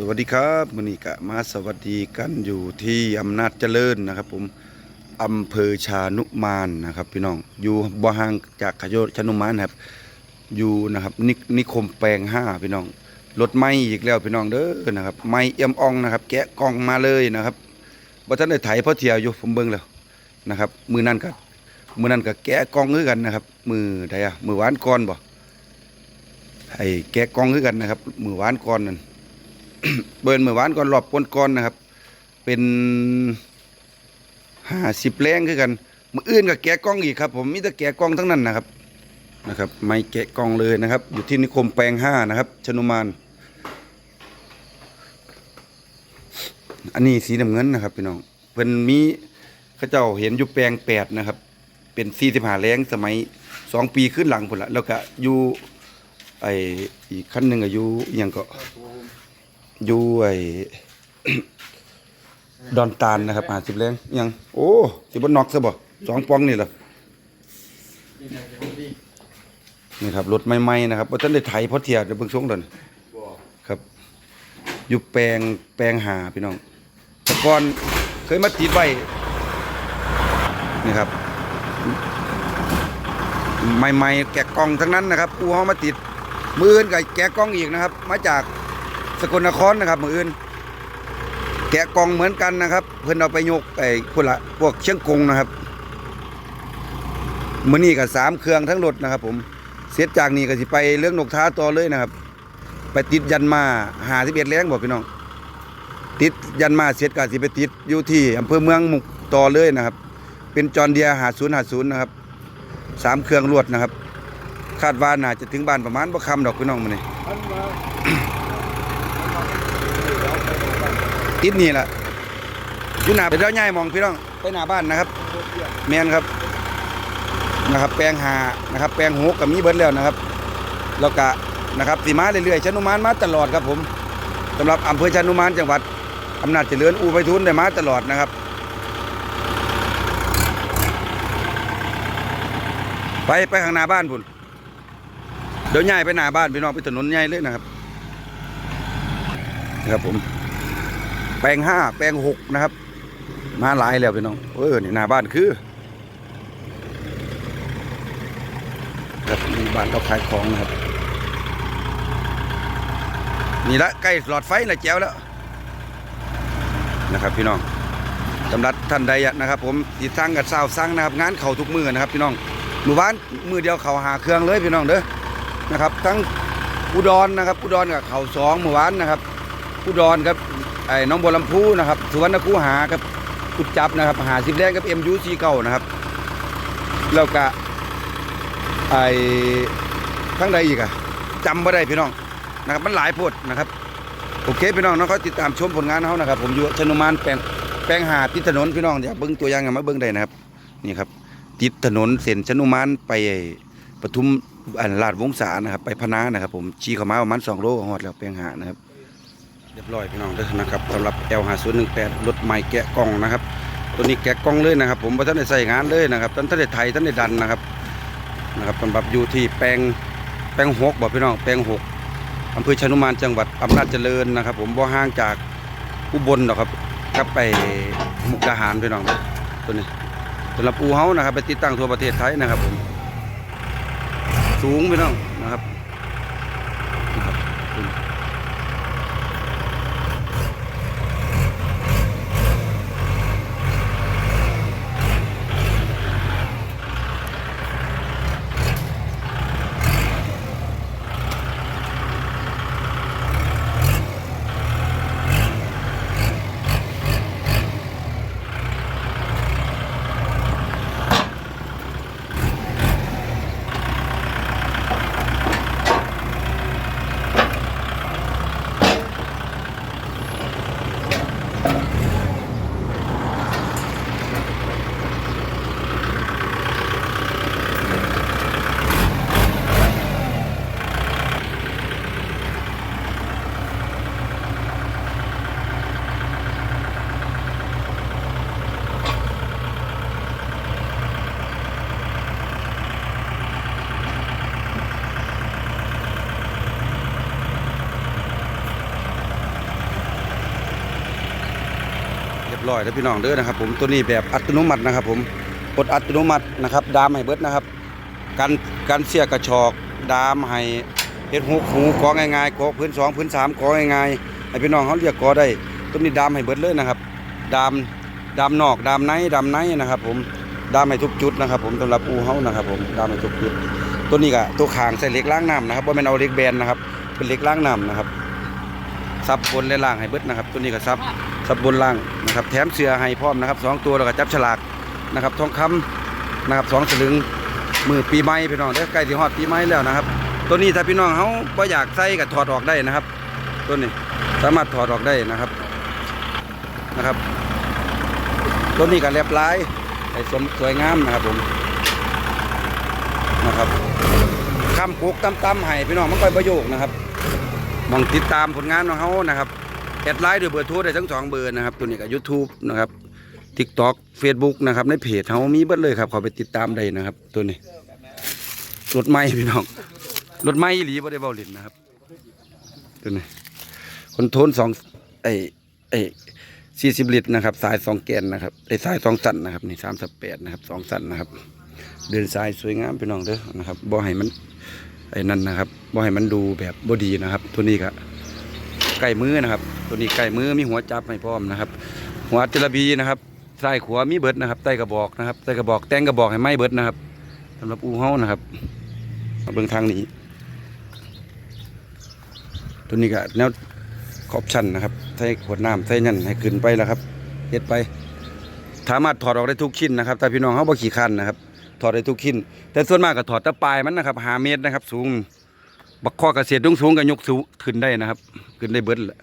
สวัสดีครับมือนี้กะมาสวัสดีกันอยู่ที่อำนาจเจริญนะครับ ผมอำเภอชานุมานนะครับพี่น้องอยู่บ่ห่างจากขยโยชานุมานครับ อยู่นะครับนินิคมแปลงห้าพี่น้องรถไม่อีกแล้วพี่น้องเด้อนะครับ ไม่เอี่ยมอ่องนะครับ แกะกล่องมาเลยนะครับบ่ทันได้ไถพราะเที่ยวอยู่ผมเบิ่งแล้วนะครับ มือนั่นก็มือนั่นก็แกะกล่องคือกันนะครับ มือใดอะมือหวานก่อนบ่ไอ้แกะกล่องคือกันนะครับ มือหวานก่อนนั่น เบิร์นเมื่อวานก่อนรอบปนก่อนนะครับ เป็นห้าสิบแรงคือกันมืออื่นกับแกะกล้องอีกครับ ผมมีแต่แกะกล้องทั้งนั้นนะครับนะครับ ไม่แกะกล้องเลยนะครับ อยู่ที่นิคมแปลงห้านะครับ ชนุมานอันนี้สีน้ำเงินนะครับพี่น้องเพิ่นมีเขาเจ้าเห็นอยู่แปลงแปดนะครับ เป็นสี่สิบห้าแรงสมัยสองปีขึ้นหลังพุ่นละแล้วก็อยู่ไออีกขั้นหนึ่งก็อยู่อหยังก็ อยู่ไอ้ดอนตาลนะครับหาสิบแรงยังโอ้สิบนนอกซะบ่สองปองนี่เหรอนี่ครับรถใหม่ๆนะครับว่าท่านได้ไถเพราะเทียเดี๋ยวเบิ่งช่วงเดินครับอยู่แปลงแปลงหาพี่น้องแต่ก่อนเคยมาติดไว้นี่ครับใหม่ๆแกะกล่องทั้งนั้นนะครับกูเฮามาติดมืออื่นกับแกะกล่องอีกนะครับ มาจาก สกลนครนะครับมืออื่น แกะกล่องเหมือนกันนะครับ เพื่อนเอาไปยกไอ้พวกละพวกเชียงกงนะครับมือนี้กับสามเครื่องทั้งรถนะครับ ผมเสร็จจากนี้ก็สิไปเรื่องนกท้าต่อเลยนะครับ ไปติดยันมาหาสิบเอ็ดแรงบอกพี่น้อง ติดยันมาเสร็จก็สิไปติดอยู่ที่อำเภอเมืองมุกต่อเลยนะครับ เป็นจอนเดียหาศูนย์หาศูนย์นะครับสามเครื่องรวดนะครับ คาดว่าน่าจะถึงบ้านประมาณบ่คำดอกพี่น้องมื้อนี้ ติดนี่แหละอยู่หน้าไปแล้วย่ายมองพี่น้องไปหน้าบ้านนะครับ แมนครับนะครับ แปลงหานะครับ แปลงหกกับมีเบิดแล้วนะครับ แล้วก็นะครับสีมาเรื่อยๆชนุมานมาตลอดครับผมสำหรับอำเภอชนุมานจังหวัดอำนาจเจริญอูไปทุนได้มาตลอดนะครับไปไปข้างหน้าบ้านพุ่นเดี๋ยวย่ายไปหน้าบ้านพี่น้องไปถนนใหญ่เลยนะครับนะครับผม ลงห้าแปลงหกนะครับ มาหลายแล้วพี่น้องเออนี่หน้าบ้านคือครับนี่บ้านเขาขายของนะครับ นี่ละใกล้หลอดไฟละแจ๋วแล้วนะครับ พี่น้องสำหรับท่านใดนะครับ ผมติดสร้างกับสาวสร้างนะครับ งานเข่าทุกมือนะครับ พี่น้องหมู่บ้านมือเดียวเขาหาเครื่องเลยพี่น้องเด้อนะครับ ทั้งอุดรนะครับอุดรกับเขาสองหมู่บ้านนะครับอุดรครับ ไอ้น้องบัวลำพูนะครับสุวรรณคูหาครับกุดจับนะครับหาสิบแรงกับเอ็มยูซีเก่านะครับแล้วก็ไอ้ทั้งใดอีกอะจำไม่ได้พี่น้องนะครับมันหลายพดนะครับโอเคพี่น้องน้องเขาติดตามชมผลงานเขานะครับ ผมอยู่ชนุมานแปลงแปลงหาติดถนนพี่น้องอยากเบิ้งตัวอย่างกันมาเบิ้งได้นะครับนี่ครับ ติดถนนเส้นชนุมานไปปทุมอันลาดวงศานะครับ ไปพนานะครับ ผมชี้เข้ามาประมาณสองโลหอดแล้วแปลงหานะครับ เรียบร้อยพี่น้องเด้อนะครับสำหรับ L 5 0 1 8 รถใหม่แกะกล่องนะครับ ตัวนี้แกะกล่องเลยนะครับ ผมท่านได้ใส่งานเลยนะครับท่านท่านได้ไทยท่านได้ดันนะครับนะครับสำหรับอยู่ที่แปลงแปลงหกบอกพี่น้องแปลงหกอำเภอชนุมานจังหวัดอำนาจเจริญนะครับ ผมบ่ห่างจากอุบลหรอกครับกลับไปมุกดาหารพี่น้องตัวนี้สำหรับอูเฮานะครับ ไปติดตั้งทั่วประเทศไทยนะครับผมสูงพี่น้องนะครับ ร้อยแล้วพี่น้องเด้อนะครับผมตัวนี้แบบอัตโนมัตินะครับ ผมกดอัตโนมัตินะครับ ดามให้เบิดนะครับกันกันเสียกระชอกดามให้เฮ็ดหูหูกอง่ายๆกอพื้นสองพื้นสามกอง่ายๆให้พี่น้องเขาเรียกกอได้ ตัวนี้ดามให้เบิดเลยนะครับ ดามดามนอกดามในดามในนะครับ ผมดามให้ทุกจุดนะครับ ผมสำหรับอูเฮานะครับ ผมดามให้ทุกจุด ตัวนี้ก็ตัวขางใส่เหล็กล้างน้ำนะครับว่าเป็นเอาเหล็กแบนนะครับ เป็นเหล็กล้างน้ำนะครับซับบนและล่างให้เบิดนะครับ ตัวนี้ก็ซับ ซับบนล่างนะครับ แถมเสือให้พร้อมนะครับสองตัวแล้วก็จับฉลากนะครับทองคำนะครับสองสลึงมือปีใหม่พี่น้องเด้ใกล้สิฮอดปีใหม่แล้วนะครับ ตัวนี้ถ้าพี่น้องเขาบ่อยากใส่ก็ถอดออกได้นะครับ ตัวนี้สามารถถอดออกได้นะครับนะครับ ตัวนี้ก็เรียบร้อยให้สมสวยงามนะครับผมนะครับคำปลูกตั้มๆให้พี่น้องมันค่อยประโยคนะครับมองติดตามผลงานของเขานะครับ แอดไลน์หรือเบอร์โทรได้ทั้งสองเบอร์นะครับตัวนี้ก็ YouTube นะครับ TikTok Facebook นะครับในเพจเขามีเบิดเลยครับเขาไปติดตามได้นะครับ ตัวนี้รถไม้พี่น้องรถไม้หลีบ่ได้เบาหลินนะครับตัวนี้คนโทรลสองไอไอสี่สิบลิตรนะครับ สายสองแกนนะครับไอ้สายสองสันนะครับนี่สามสิบแปดนะครับสองสันนะครับ เดินสายสวยงามพี่น้องเด้อนะครับบ่ให้มันไอ้นั่นนะครับบ่ให้มันดูแบบบ่ดีนะครับ ตัวนี้ก็ ไก่มือนะครับ ตัวนี้ไก่มือมีหัวจับให้พร้อมนะครับ หัวจระบีนะครับซ้ขวามีเบิดนะครับใต้กระบอกนะครับใต้กระบอกแต่งกระบอกให้ไม้เบิดนะครับสำหรับอูเฮานะครับมาเบิ่งทางนี้ ตัวนี้ก็แนวขอบชันนะครับใส่ขวดน้ำใส่นั่นให้ขึ้นไปแล้วครับเฮ็ดไปสามารถถอดออกได้ทุกชิ้นนะครับแต่พี่น้องเขาบ่ขี้คันนะครับ ถอดได้ทุกชิ้น แต่ส่วนมากก็ถอดแต่ปลายมันนะครับหาเมตรนะครับ สูง บักข้อเกษตรสูงๆก็ยกสูงขึ้นได้นะครับ ขึ้นได้เบิดแหละ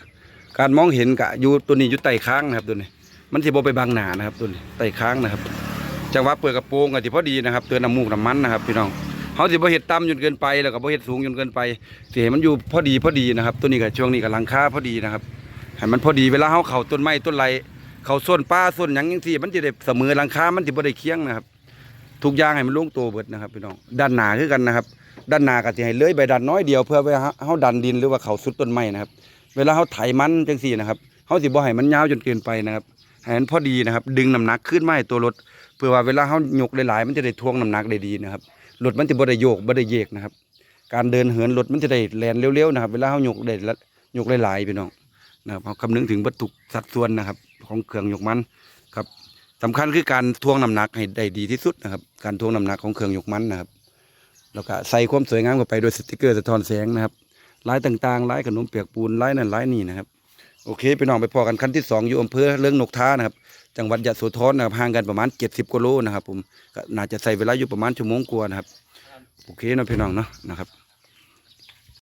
การมองเห็นกะอยู่ตัวนี้อยู่ใต้ค้างนะครับตัวนี้ มันสิบไปบังหนานะครับตัวนี้ใต้ค้างนะครับจังหวะเปิดกระโปรงก็สิพอดีนะครับเตือนน้ำมูกน้ำมันนะครับพี่น้องเขาสิบ่เฮ็ดต่ำจนเกินไปแล้วก็บ่เฮ็ดสูงจนเกินไปสิให้มันอยู่พอดีพอดีนะครับ ตัวนี้ก็ช่วงนี้ก็หลังคาพอดีนะครับให้มันพอดีเวลาเขาเข้าต้นไม้ต้นไรเขาส้นป้าส้นหยังยังสี่มันจะได้เสมอหลังคามันจะบ่ได้เคียงนะครับทุกอย่างให้มันลงตัวเบิดนะครับพี่น้องด้านหนาคือกันนะครับ ด้านหน้าก็สิให้เลื้อยใบดันน้อยเดียวเพื่อเวลาเฮาดันดินหรือว่าเขาสุดต้นไม้นะครับ เวลาเขาไถมันจังสี่นะครับเขาสิบ่ให้มันยาวจนเกินไปนะครับให้มันพอดีนะครับ ดึงน้ำหนักขึ้นมาให้ตัวรถเพื่อว่าเวลาเขายกหลายๆมันจะได้ทวงน้ำหนักได้ดีนะครับรถมันจะบ่ได้โยกบ่ได้เยกนะครับ การเดินเหินรถมันจะได้แล่นเร็วๆนะครับ เวลาเขายกได้ละยกหลายๆพี่น้องนะครับเขาคำนึงถึงวัตถุสัดส่วนนะครับ ของเครื่องยกมันครับสำคัญคือการทวงน้ำหนักให้ได้ดีที่สุดนะครับ การทวงน้ำหนักของเครื่องยกมันนะครับ แล้วก็ใส่ความสวยงามเข้าไปโดยสติกเกอร์สะท้อนแสงนะครับลายต่างๆลายขนมเปียกปูนลายนั่นลายนี่นะครับโอเคไปน้องไปพอกันขั้นที่สองอยู่อำเภอเรื่องนกท้านะครับจังหวัดยะโสธรนะครับห่างกันประมาณ 70กิโลนะครับผมก็น่าจะใส่เวลาอยู่ประมาณชั่วโมงกว่านะครับโอเคนะพี่น้องเนาะนะครับ